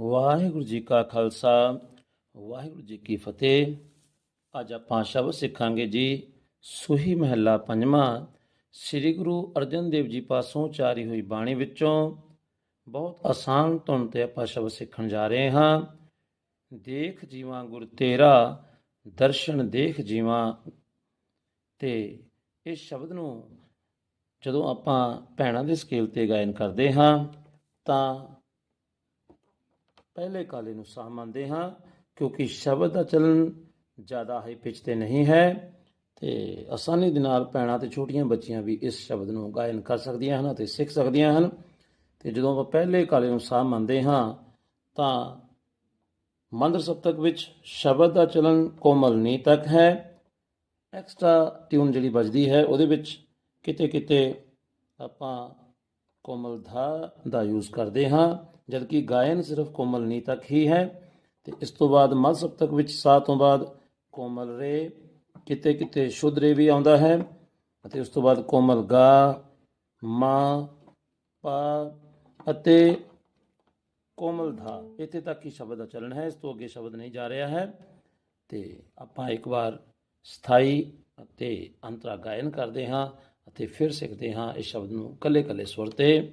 ਵਾਹਿਗੁਰੂ ਜੀ ਕਾ ਖਾਲਸਾ, ਵਾਹਿਗੁਰੂ ਜੀ ਕੀ ਫਤਿਹ। ਅੱਜ ਆਪਾਂ ਸ਼ਬਦ ਸਿੱਖਾਂਗੇ ਜੀ, ਸੁਹੀ ਮਹੱਲਾ ਪੰਜਵਾਂ। ਸ੍ਰੀ ਗੁਰੂ ਅਰਜਨ ਦੇਵ ਜੀ ਪਾਸੋਂ ਉਚਾਰੀ ਹੋਈ ਬਾਣੀ ਵਿੱਚੋਂ ਬਹੁਤ ਆਸਾਨ ਧੁਨ ਤੇ ਆਪਾਂ ਸ਼ਬਦ ਸਿੱਖਣ ਜਾ ਰਹੇ ਹਾਂ। ਦੇਖ ਜੀਵਾਂ ਗੁਰ ਤੇਰਾ, ਦਰਸ਼ਨ ਦੇਖ ਜੀਵਾਂ। ਤੇ ਇਸ ਸ਼ਬਦ ਨੂੰ ਜਦੋਂ ਆਪਾਂ ਭੈਣਾਂ ਦੇ ਸਕੇਲ ਤੇ ਗਾਇਨ ਕਰਦੇ ਹਾਂ, ਤਾਂ ਪਹਿਲੇ ਕਾਲੇ ਨੂੰ ਸਾਹ ਮੰਨਦੇ ਹਾਂ, ਕਿਉਂਕਿ ਸ਼ਬਦ ਦਾ ਚਲਨ ਜ਼ਿਆਦਾ ਹਾਈ ਪਿਚ ਤੇ ਨਹੀਂ ਹੈ ਤੇ ਆਸਾਨੀ ਦੇ ਨਾਲ ਭੈਣਾਂ ਤੇ ਛੋਟੀਆਂ ਬੱਚੀਆਂ ਵੀ ਇਸ ਸ਼ਬਦ ਨੂੰ ਗਾਇਨ ਕਰ ਸਕਦੀਆਂ ਹਨ ਅਤੇ ਸਿੱਖ ਸਕਦੀਆਂ ਹਨ। ਤੇ ਜਦੋਂ ਆਪਾਂ ਪਹਿਲੇ ਕਾਲੇ ਨੂੰ ਸਾਹ ਮੰਨਦੇ ਹਾਂ, ਤਾਂ ਮੰਦਰ ਸਪਤਕ ਵਿੱਚ ਸ਼ਬਦ ਦਾ ਚਲਨ ਕੋਮਲ ਨੀ ਤੱਕ ਹੈ। ਐਕਸਟਰਾ ਟਿਊਨ ਜਿਹੜੀ ਵੱਜਦੀ ਹੈ, ਉਹਦੇ ਵਿੱਚ ਕਿਤੇ ਕਿਤੇ ਆਪਾਂ ਕੋਮਲ ਧਾ ਦਾ ਯੂਜ਼ ਕਰਦੇ ਹਾਂ। ਜਦਕਿ ਗਾਇਨ ਸਿਰਫ ਕੋਮਲ ਨੀ ਤੱਕ ਹੀ ਹੈ, ਤੇ ਇਸ ਤੋਂ ਬਾਅਦ ਮੱਧ ਸਪਤਕ ਵਿੱਚ ਸਾਹ ਤੋਂ ਬਾਅਦ ਕੋਮਲ ਰੇ, ਕਿਤੇ ਕਿਤੇ ਸ਼ੁੱਧ ਰੇ ਵੀ ਆਉਂਦਾ ਹੈ, ਅਤੇ ਉਸ ਤੋਂ ਬਾਅਦ ਕੋਮਲ ਗਾ, ਮਾ, ਪਾ ਅਤੇ ਕੋਮਲ ਧਾ, ਇੱਥੇ ਤੱਕ ਹੀ ਸ਼ਬਦ ਦਾ ਚਲਣ ਹੈ, ਇਸ ਤੋਂ ਅੱਗੇ ਸ਼ਬਦ ਨਹੀਂ ਜਾ ਰਿਹਾ ਹੈ, ਤੇ ਆਪਾਂ ਇੱਕ ਵਾਰ ਸਥਾਈ ਅਤੇ ਅੰਤਰਾ ਗਾਇਨ ਕਰਦੇ ਹਾਂ, ਅਤੇ ਫਿਰ ਸਿੱਖਦੇ ਹਾਂ ਇਸ ਸ਼ਬਦ ਨੂੰ ਕੱਲੇ ਕੱਲੇ ਸੁਰ ਤੇ।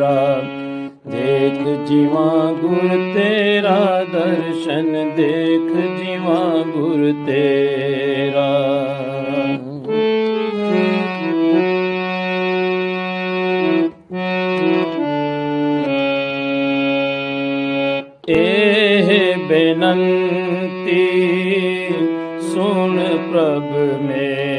ਤੇਰਾ। ਦੇਖ ਜੀਵਾਂ ਗੁਰ ਤੇਰਾ, ਦਰਸ਼ਨ ਦੇਖ ਜੀਵਾਂ ਗੁਰ ਤੇਰਾ। ਇਹ ਬੇਨੰਤੀ ਸੁਣ ਪ੍ਰਭ ਮੇ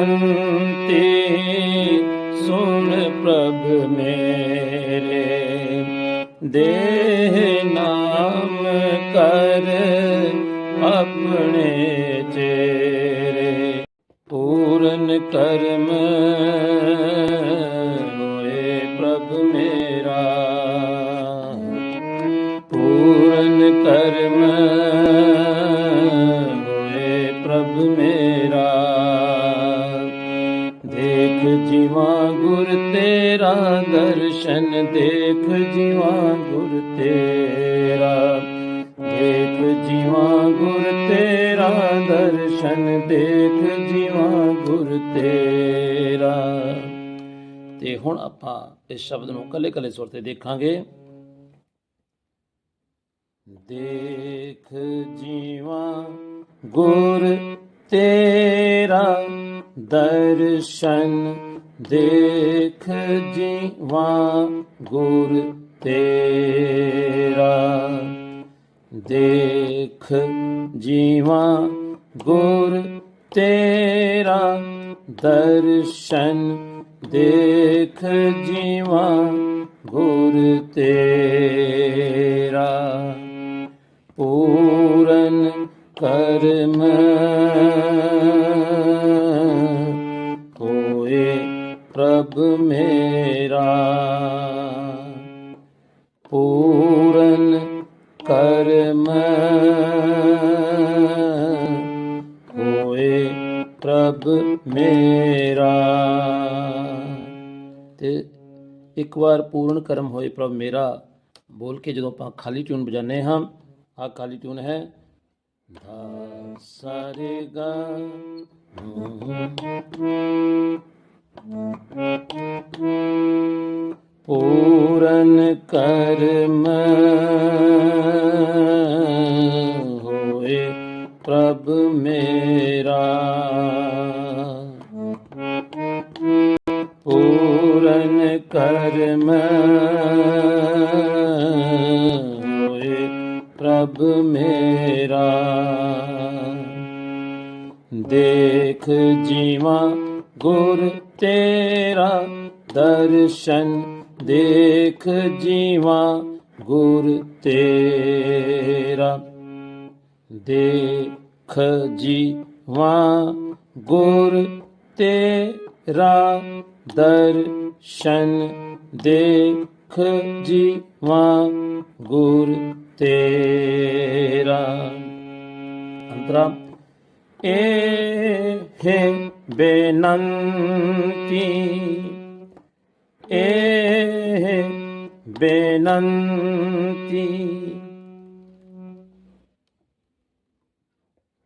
ਬੇਨੰਤੀ ਸੁਣ ਪ੍ਰਭ ਮੇਰੇ ਦੇਹ ਨਾਮ ਕਰ ਆਪਣੇ ਚੇਰੇ ਪੂਰਨ ਕਰਮ ਹੋਏ ਪ੍ਰਭ ਮੇਰਾ ਪੂਰਨ ਕਰਮ ਜੀਵਾਂ ਗੁਰ ਤੇਰਾ ਦਰਸ਼ਨ ਦੇਖ ਜੀਵਾਂ ਗੁਰ ਤੇਰਾ, ਦੇਖ ਜੀਵਾਂ ਗੁਰ ਤੇਰਾ ਦਰਸ਼ਨ ਦੇਖ ਜੀਵਾਂ ਗੁਰ ਤੇਰਾ। ਤੇ ਹੁਣ ਆਪਾਂ ਇਸ ਸ਼ਬਦ ਨੂੰ ਕੱਲੇ ਕੱਲੇ ਸੁਰ ਤੇ ਦੇਖਾਂਗੇ। ਦੇਖ ਜੀਵਾਂ ਗੁਰ ਤੇਰਾ ਦਰਸ਼ਨ ਦੇਖ ਜੀਵਾ ਗੁਰ ਤੇਰਾ। ਦੇਖ ਜੀਵਾਂ ਗੁਰ ਤੇਰਾ ਦਰਸ਼ਨ। ਦੇਖ ਜੀਵਾਂ ਗੁਰ ਤੇਰਾ। ਪੂਰਨ ਕਰਮ ਹੋਏ ਪ੍ਰਭ ਮੇਰਾ, ਪੂਰਨ ਕਰਮ ਹੋਏ ਪ੍ਰਭ ਮੇਰਾ। ਤੇ ਇੱਕ ਵਾਰ ਪੂਰਨ ਕਰਮ ਹੋਏ ਪ੍ਰਭ ਮੇਰਾ, ਬੋਲ ਕੇ ਜਦੋਂ ਆਪਾਂ ਖਾਲੀ ਟਿਊਨ ਵਜਾਉਂਦੇ ਹਾਂ ਆ ਖਾਲੀ ਟਿਊਨ ਹੈ ਧਾ ਸਾ ਗਾ ਪੂਰਨ ਕਰਮ ਹੋਏ ਪ੍ਰਭ ਮੇਰਾ। ਪੂਰਨ ਕਰਮ ਹੋਏ ਪ੍ਰਭ ਮੇਰਾ। ਦੇਖ ਜੀਵਾ ਗੁਰ ਤੇਰਾ ਦਰਸ਼ਨ ਦੇਖ ਜੀਵਾ ਗੁਰ ਤੇਰਾ ਦੇਖ ਜੀਵਾ ਗੁਰ ਤੇਰਾ ਦਰਸ਼ਨ ਦੇਖ ਜੀਵਾ ਗੁਰ ਤੇਰਾ ਅੰਤਰਾ ਇਹ ਬੇਨੰਤੀ ਇਹ ਬੇਨੰਤੀ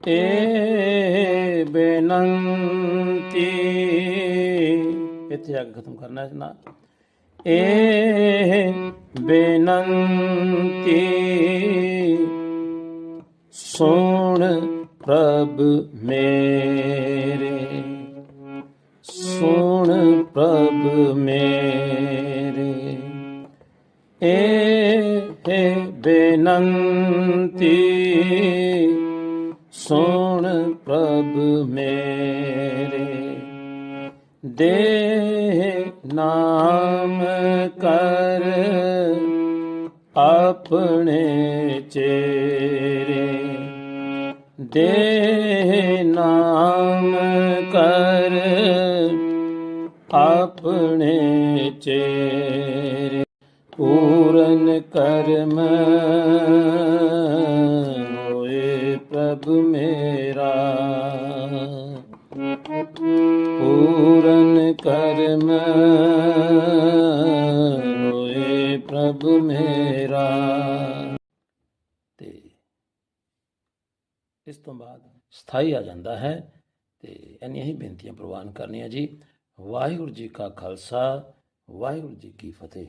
ਇਹ ਬੇਨੰਤੀ ਇੱਥੇ ਅੱਗ ਖਤਮ ਕਰਨਾ ਹੈ ਨਾ ਇਹ ਬੇਨੰਤੀ ਸੁਣ ਪ੍ਰਭ ਮੇਰੇ ਸੋਣ ਪ੍ਰਭ ਮੇਰੇ ਇਹ ਬੇਨੰਤੀ ਸੁਣ ਪ੍ਰਭ ਮੇਰੇ। ਦੇ ਨਾਮ ਕਰ ਆਪਣੇ ਚੇਰੇ। ਦੇ ਨਾਮ ਕਰ ਆਪਣੇ ਚੇਰੇ। ਕਰਮ ਹੋਏ ਪ੍ਰਭ ਮੇਰਾ। ਪੂਰਨ ਕਰਮ ਹੋਏ ਪ੍ਰਭ ਮੇਰਾ। ਤੇ ਇਸ ਤੋਂ ਬਾਅਦ ਸਥਾਈ ਆ ਜਾਂਦਾ ਹੈ। ਤੇ ਇੰਨੀਆਂ ਹੀ ਬੇਨਤੀਆਂ ਪ੍ਰਵਾਨ ਕਰਨੀਆਂ ਜੀ। ਵਾਹਿਗੁਰੂ ਜੀ ਕਾ ਖਾਲਸਾ, ਵਾਹਿਗੁਰੂ ਜੀ ਕੀ ਫਤਿਹ।